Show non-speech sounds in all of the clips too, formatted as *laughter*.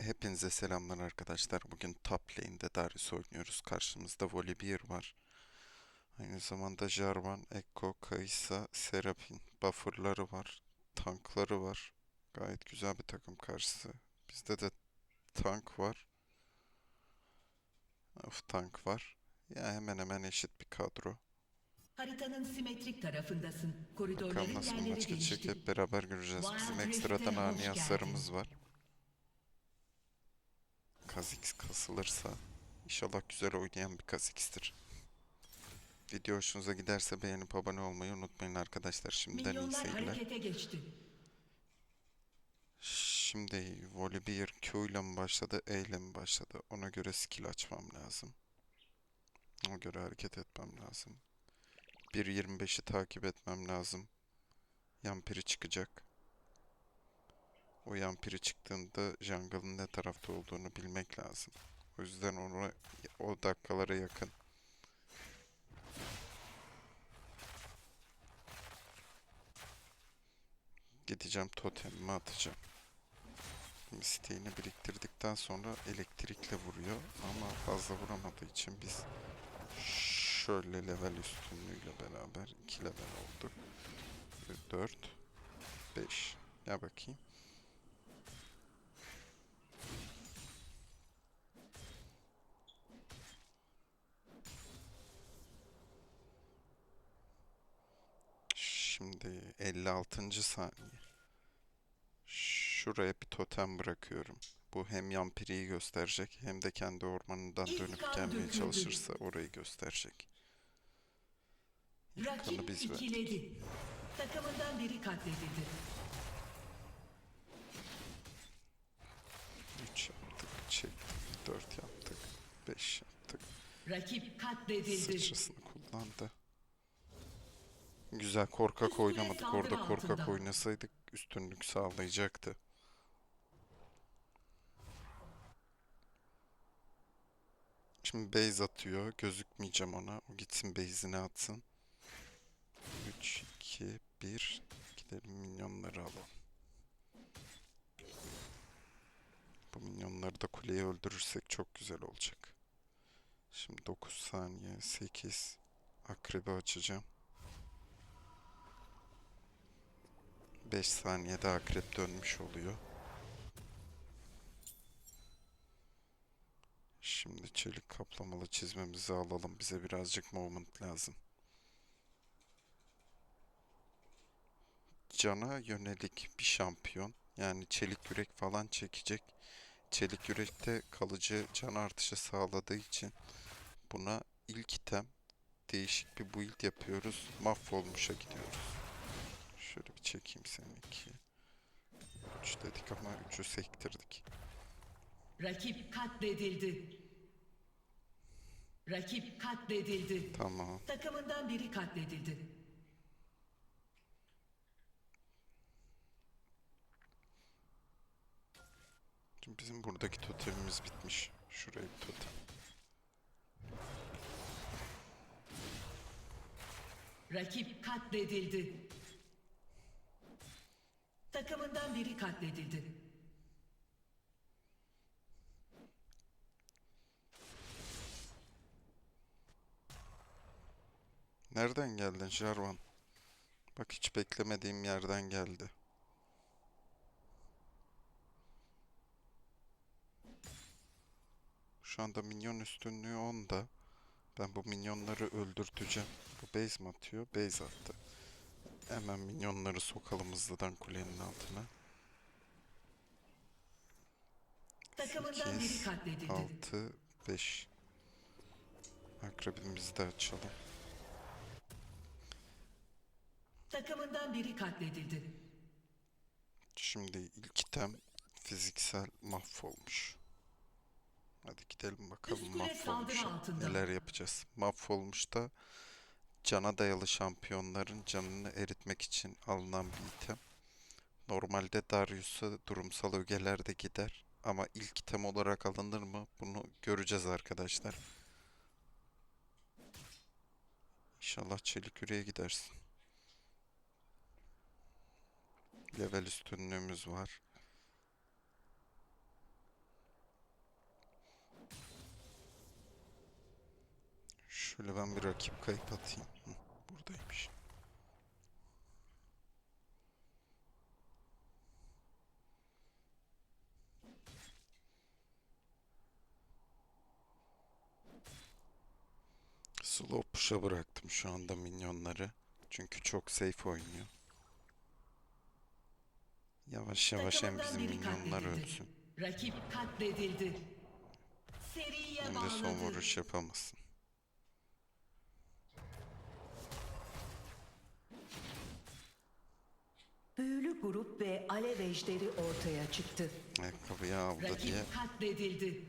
Hepinize selamlar arkadaşlar. Bugün top lane'de Darius oynuyoruz. Karşımızda Volibear var. Aynı zamanda Jarvan, Ekko, Kaysa, Serapin buffer'ları var. Tankları var. Gayet güzel bir takım karşısı. Bizde de tank var. Of tank var. Ya hemen hemen eşit bir kadro. Haritanın simetrik tarafındasın. Koridorların Bakalım nasıl bir yerleri maç geçecek değişti. hep beraber göreceğiz. Bizim ekstradan ani hasarımız var. Kha'Zix kasılırsa inşallah güzel oynayan bir Kha'Zix'tir. Video hoşunuza giderse beğenip abone olmayı unutmayın arkadaşlar. Şimdiden iyi seyirler. Şimdi Volibear Q ile mi başladı, E ile mi başladı? Ona göre skill açmam lazım. Ona göre hareket etmem lazım. 1.25'i takip etmem lazım. Yampiri çıkacak. O yampiri çıktığında jungle'ın ne tarafta olduğunu bilmek lazım. O yüzden onu o dakikalara yakın gideceğim totemimi atacağım. Misteğini biriktirdikten sonra elektrikle vuruyor ama fazla vuramadığı için biz şöyle level üstünlüğüyle beraber 2 level olduk. 4 5 Ya bakayım. Şimdi 56. saniye. Şuraya bir totem bırakıyorum. Bu hem Yampiri'yi gösterecek hem de kendi ormanından dönüp gelmeye çalışırsa orayı gösterecek. Rakip biz ikiledi. Takımından biri katledildi. 3 yaptık, çektik, 4 yaptık, 5 yaptık. Rakip katledildi. Sıçrasını kullandı. Güzel korkak oynamadık. Orada korkak oynasaydık üstünlük sağlayacaktı. Şimdi base atıyor. Gözükmeyeceğim ona. O gitsin base'ini atsın. 3, 2, 1. Gidelim minyonları alalım. Bu minyonları da kuleye öldürürsek çok güzel olacak. Şimdi 9 saniye, 8. Akrebi açacağım. 5 saniyede akrep dönmüş oluyor. Şimdi çelik kaplamalı çizmemizi alalım. Bize birazcık movement lazım. Cana yönelik bir şampiyon. Yani çelik yürek falan çekecek. Çelik yürekte kalıcı can artışı sağladığı için buna ilk item değişik bir build yapıyoruz. Mahvolmuşa gidiyoruz. Şöyle bir çekeyim seni iki. Üç dedik ama üçü sektirdik. Rakip katledildi. Rakip katledildi. Tamam. Takımından biri katledildi. Şimdi bizim buradaki totemimiz bitmiş. Şuraya bir totem. Rakip katledildi. Takımından biri katledildi. Nereden geldin Jarvan? Bak hiç beklemediğim yerden geldi. Şu anda minyon üstünlüğü 10'da. Ben bu minyonları öldürteceğim. Bu base mi atıyor? Base attı. Hemen minyonları sokalım hızlıdan kulenin altına. Takımından biri 8, katledildi. 6, 5. Akrebimizi de açalım. Takımından biri katledildi. Şimdi ilk item fiziksel mahvolmuş. Hadi gidelim bakalım altında. neler yapacağız. Mahvolmuş da cana dayalı şampiyonların canını eritmek için alınan bir item. Normalde Darius'a durumsal ögeler de gider. Ama ilk item olarak alınır mı? Bunu göreceğiz arkadaşlar. İnşallah çelik yüreğe gidersin. Level üstünlüğümüz var. Şöyle ben bir rakip kayıp atayım. Buradaymış. Slow push'a bıraktım şu anda minyonları. Çünkü çok safe oynuyor. Yavaş yavaş hem bizim minyonlar ölsün. Rakip katledildi. Seriye Hem de bağladı. son vuruş yapamasın. Büyülü grup ve alev ejderi ortaya çıktı. Ayakkabıyı aldı Rakip diye katledildi.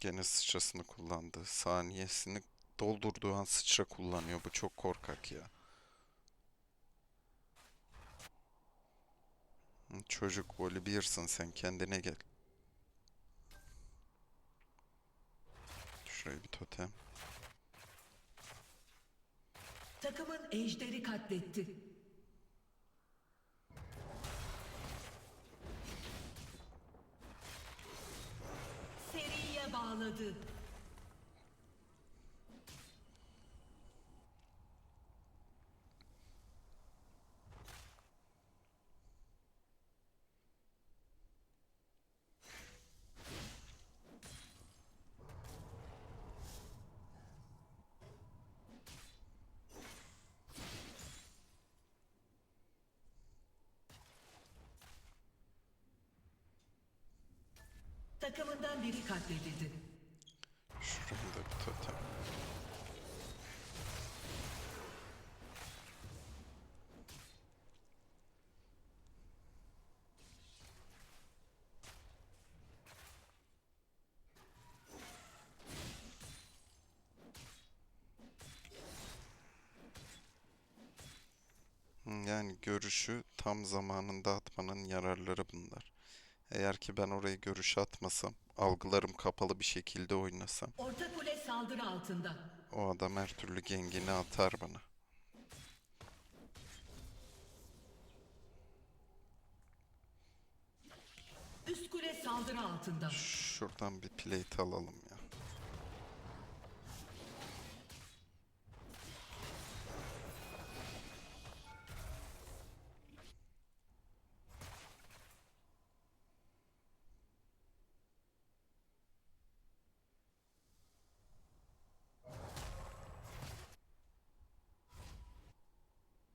gene sıçrasını kullandı. Saniyesini doldurduğu an sıçra kullanıyor. Bu çok korkak ya. Çocuk Oliver'sın sen kendine gel. Şuraya bir totem. Takımın ejderi katletti. Seriye bağladı. Takımından biri katledildi. Şuraya da bir totem. Hı, Yani görüşü tam zamanında atmanın yararları bunlar. Eğer ki ben orayı görüş atmasam, algılarım kapalı bir şekilde oynasam, Orta kule saldırı altında. o adam her türlü gengini atar bana. Üst kule saldırı altında. Şuradan bir plate alalım ya.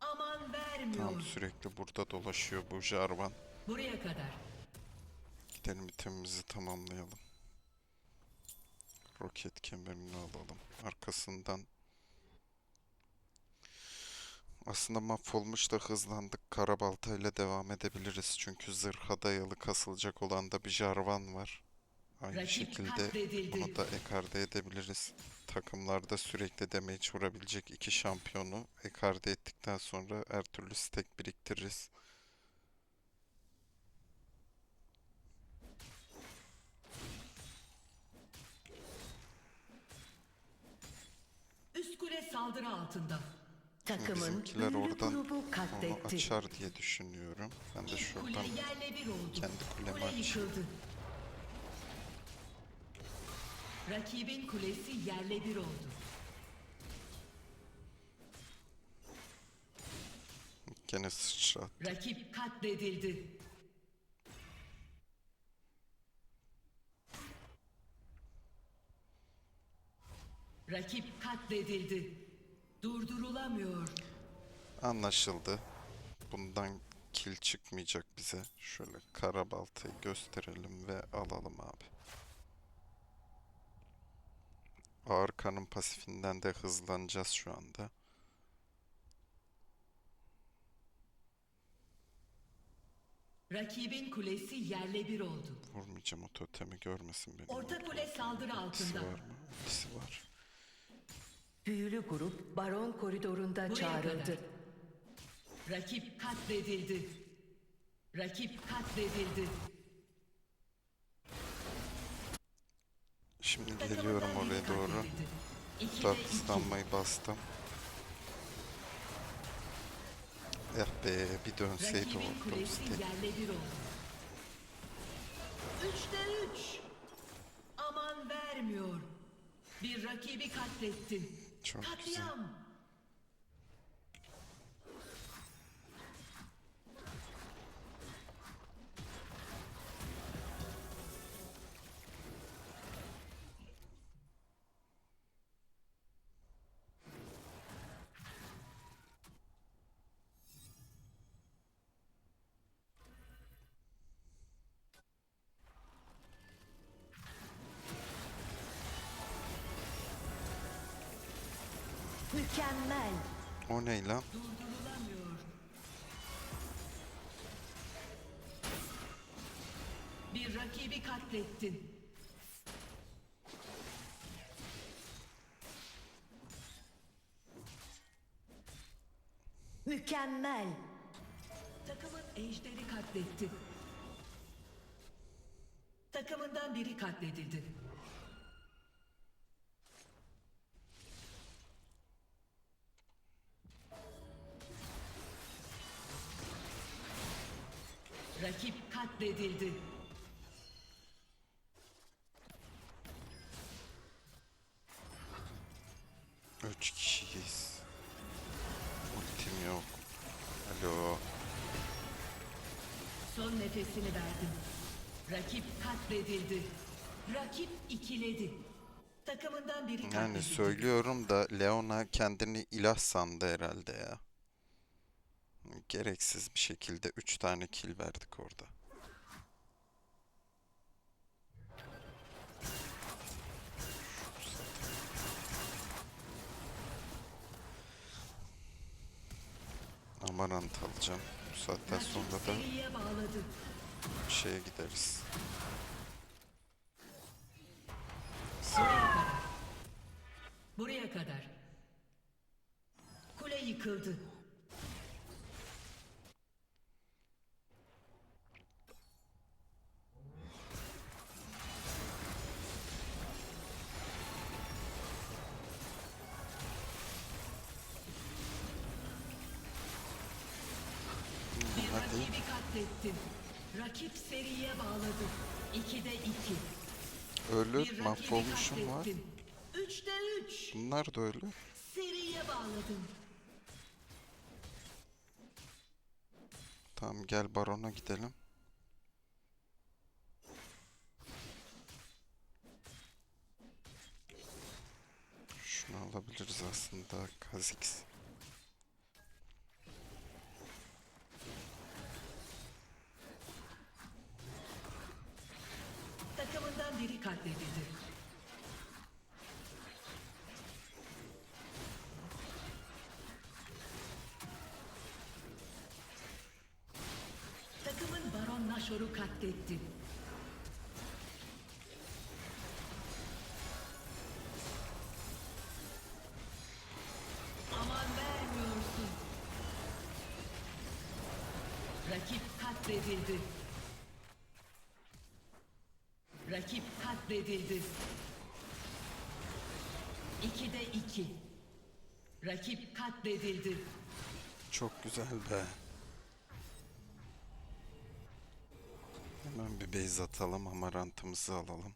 Aman vermiyor. Tam sürekli burada dolaşıyor bu Jarvan. Buraya kadar. Gidelim itemimizi tamamlayalım. Roket kemerini alalım. Arkasından aslında mahvolmuş da hızlandık. Karabaltayla devam edebiliriz. Çünkü zırha dayalı kasılacak olan da bir Jarvan var. Aynı Rakip şekilde katledildi. bunu da ekarte edebiliriz. Takımlarda sürekli damage vurabilecek iki şampiyonu ekarte ettikten sonra her türlü stack biriktiririz. Üst kule saldırı altında. Takımın Bizimkiler büyülü oradan grubu Onu katletti. açar diye düşünüyorum. Ben de şuradan kule yerle bir oldu. kendi kulemi Kule açayım. yıkıldı. Rakibin kulesi yerle bir oldu. Gene sıçrat. Rakip katledildi. Rakip katledildi. Durdurulamıyor. Anlaşıldı. Bundan kill çıkmayacak bize. Şöyle kara baltayı gösterelim ve alalım abi. Ağır kanın pasifinden de hızlanacağız şu anda. Rakibin kulesi yerle bir oldu. Vurmayacağım o totemi görmesin beni. Orta kule saldırı altında. var mı? İkisi var. Büyülü grup baron koridorunda Buraya çağrıldı. kadar. Rakip katledildi. Rakip katledildi. Şimdi geliyorum oraya doğru. ıslanmayı bastım. Eh be bir dönseydi o bir oldu. Üçte üç. Aman vermiyor. Rakibi katlettin. Çok güzel. Mükemmel. O ne lan? Bir rakibi katlettin. Mükemmel. Takımın ejderi katletti. Takımından biri katledildi. Katledildi. Üç kişiyiz. Ultim yok. Alo. Son nefesini verdi. Rakip katledildi. Rakip ikiledi. Takımından biri katledildi. Yani söylüyorum da Leona kendini ilah sandı herhalde ya. Gereksiz bir şekilde 3 tane kill verdik orada. Amarant alacağım. Bu saatten sonra da bağladı. şeye gideriz. Buraya kadar. Kule yıkıldı. Mahvolmuşum var. Üçte üç. Bunlar da ölü. Seriye bağladın. Tamam gel barona gidelim. Şunu alabiliriz aslında Kha'Zix. Katletti. Aman vermiyorsun. Rakip katledildi. Rakip katledildi. İkide iki. Rakip katledildi. Çok güzel be. Hemen bir base atalım. Amarantımızı alalım.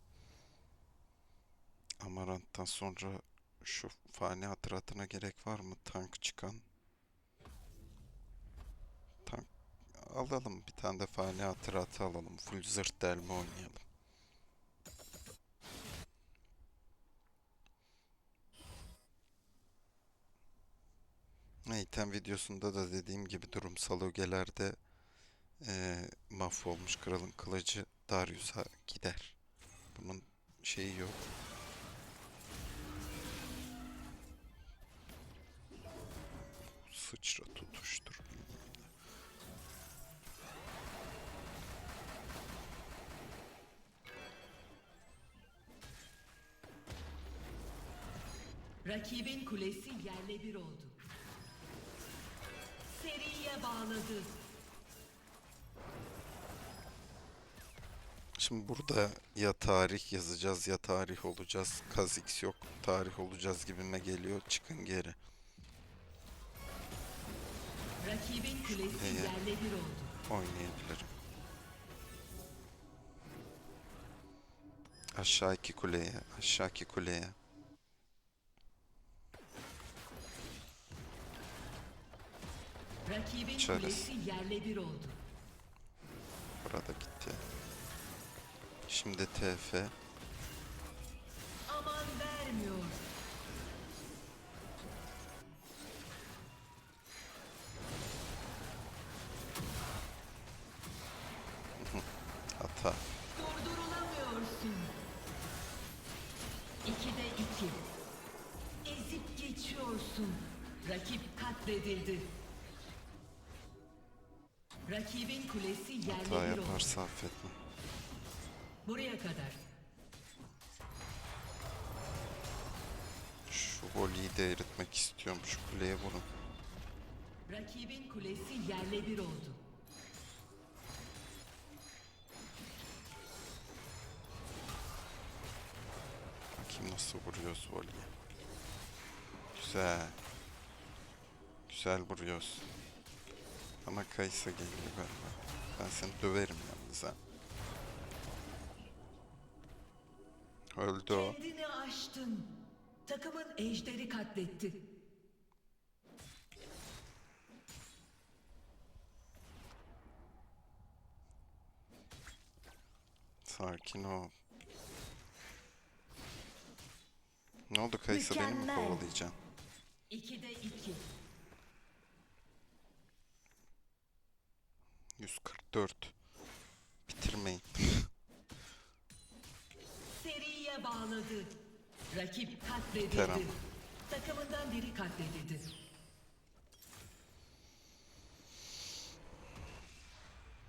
Amaranttan sonra şu fani hatıratına gerek var mı? Tank çıkan. Tank alalım. Bir tane de fani hatıratı alalım. Full zırt delme oynayalım. Item videosunda da dediğim gibi durumsal ögelerde eee mahvolmuş kralın kılıcı Darius'a gider. Bunun şeyi yok. Sıçra tutuştur. Rakibin kulesi yerle bir oldu. Seriye bağladı. Şimdi burada ya tarih yazacağız ya tarih olacağız. Kazix yok. Tarih olacağız gibime geliyor. Çıkın geri. Rakibin kulesi yerle bir oldu. Oynayabilirim. Aşağı iki kuleye, aşağı iki kuleye. Rakibin Çaresi. kulesi yerle bir oldu. Burada gitti. Şimdi TF. Aman vermiyor. *laughs* Hata. Durdurulamıyorsun. İkide iki. Ezip geçiyorsun. Rakip katledildi. Rakibin kulesi Hata yerle bir oldu. yaparsa affetme. Buraya kadar. Şu voleyi de eritmek istiyorum. Şu kuleye vurun. Rakibin kulesi yerle bir oldu. Bakayım nasıl vuruyoruz voleyi. Güzel. Güzel vuruyoruz. Ama Kaysa geliyor galiba. Ben seni döverim yalnız ha. Öldü o. Kendini aştın. Takımın ejderi katletti. Sakin ol. Ne oldu Kaysa beni mi kovalayacaksın? İkide iki. 144. bağladı. Rakip katledildi. Teram. Takımından biri katledildi.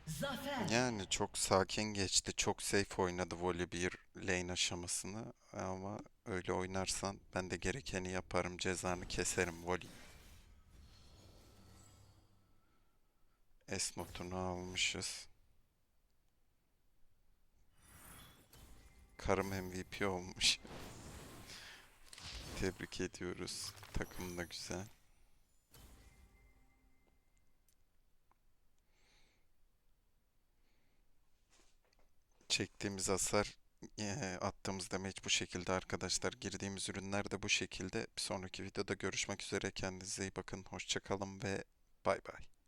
Zafer. Yani çok sakin geçti. Çok safe oynadı voley bir lane aşamasını. Ama öyle oynarsan ben de gerekeni yaparım. Cezanı keserim voley. S notunu almışız. Karım MVP olmuş. Tebrik ediyoruz. Takım da güzel. çektiğimiz hasar eee, attığımız damage bu şekilde arkadaşlar. Girdiğimiz ürünler de bu şekilde. Bir sonraki videoda görüşmek üzere. Kendinize iyi bakın. Hoşça kalın ve bay bay.